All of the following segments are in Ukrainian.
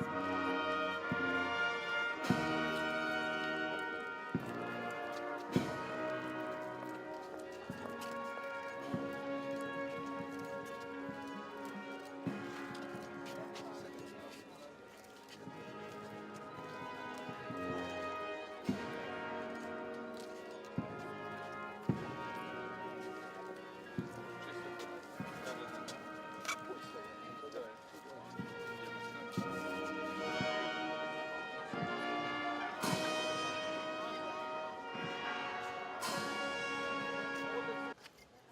Bye.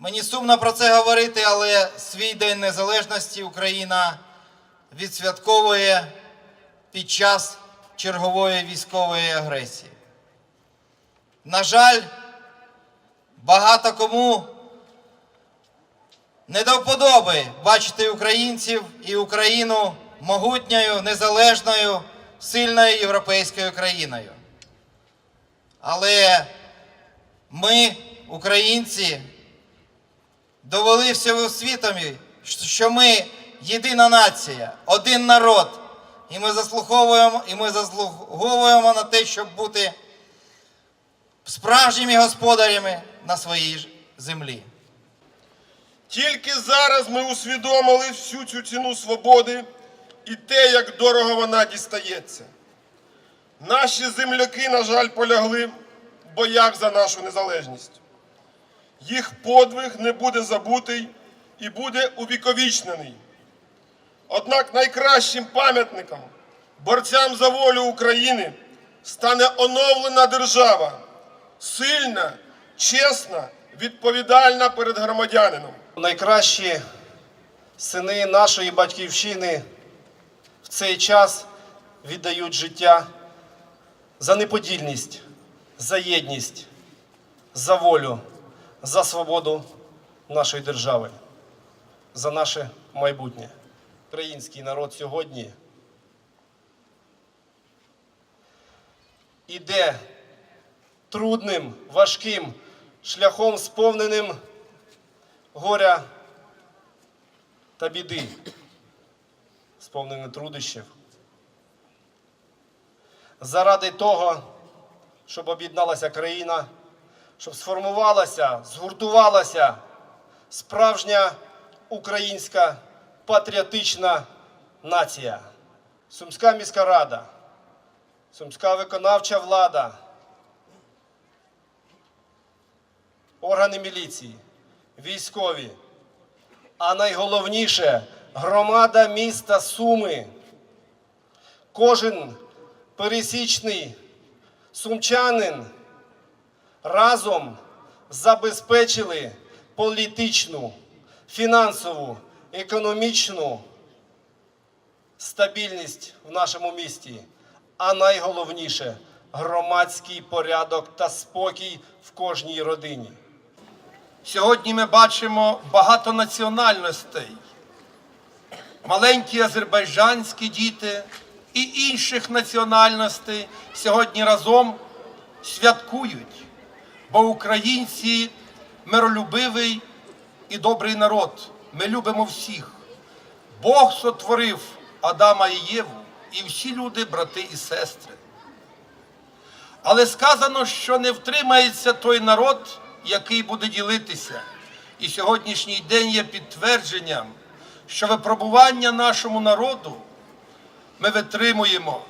Мені сумно про це говорити, але свій День Незалежності Україна відсвятковує під час чергової військової агресії. На жаль, багато кому не до вподоби бачити українців і Україну могутньою, незалежною, сильною європейською країною. Але ми, українці, довели всьому світові, що ми єдина нація, один народ, і ми заслуговуємо, і ми заслуговуємо на те, щоб бути справжніми господарями на своїй землі. Тільки зараз ми усвідомили всю цю ціну свободи і те, як дорого вона дістається. Наші земляки, на жаль, полягли в боях за нашу незалежність. Їх подвиг не буде забутий і буде увіковічнений. Однак найкращим пам'ятником борцям за волю України стане оновлена держава, сильна, чесна, відповідальна перед громадянином. Найкращі сини нашої батьківщини в цей час віддають життя за неподільність, за єдність, за волю, за свободу нашої держави, за наше майбутнє. Український народ сьогодні іде трудним, важким шляхом, сповненим горя та біди, сповнений трудощів. Заради того, щоб об'єдналася країна, щоб сформувалася, згуртувалася справжня українська патріотична нація. Сумська міська рада, Сумська виконавча влада, органи міліції, військові, а найголовніше громада міста Суми. Кожен пересічний сумчанин разом забезпечили політичну, фінансову, економічну стабільність в нашому місті, а найголовніше громадський порядок та спокій в кожній родині. Сьогодні ми бачимо багато національностей. Маленькі азербайджанські діти і інших національностей сьогодні разом святкують бо українці миролюбивий і добрий народ. Ми любимо всіх. Бог сотворив Адама і Єву, і всі люди брати і сестри. Але сказано, що не втримається той народ, який буде ділитися. І сьогоднішній день є підтвердженням, що випробування нашому народу ми витримуємо,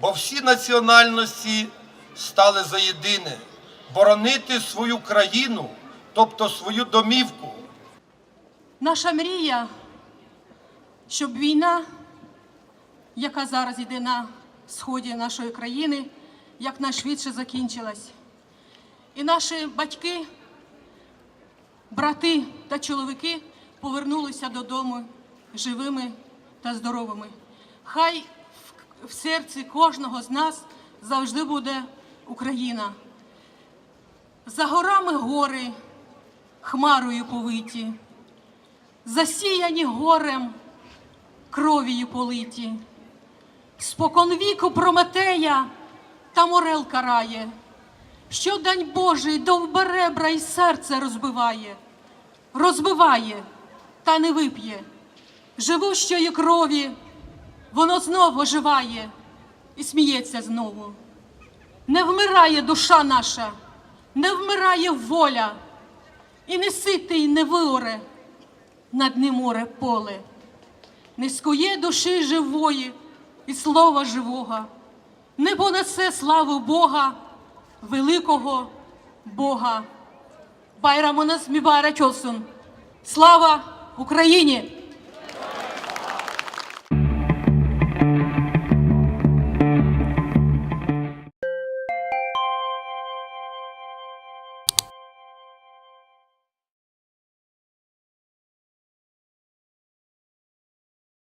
бо всі національності стали за єдине боронити свою країну, тобто свою домівку. Наша мрія, щоб війна, яка зараз йде на сході нашої країни, якнайшвидше закінчилась. І наші батьки, брати та чоловіки повернулися додому живими та здоровими. Хай в- серці кожного з нас завжди буде Україна. За горами гори, хмарою повиті засіяні горем, кров'ю политі. Споконвіку Прометея та морел карає, що дань Божий довберебра й серце розбиває, розбиває та не вип'є. Живущої крові воно знову оживає і сміється знову. Не вмирає душа наша, не вмирає воля, і не ситий не виоре над ним море поле, не скує душі живої і слова живого, не понесе славу Бога, великого Бога. Байрамонас Мібара Чосун. Слава Україні!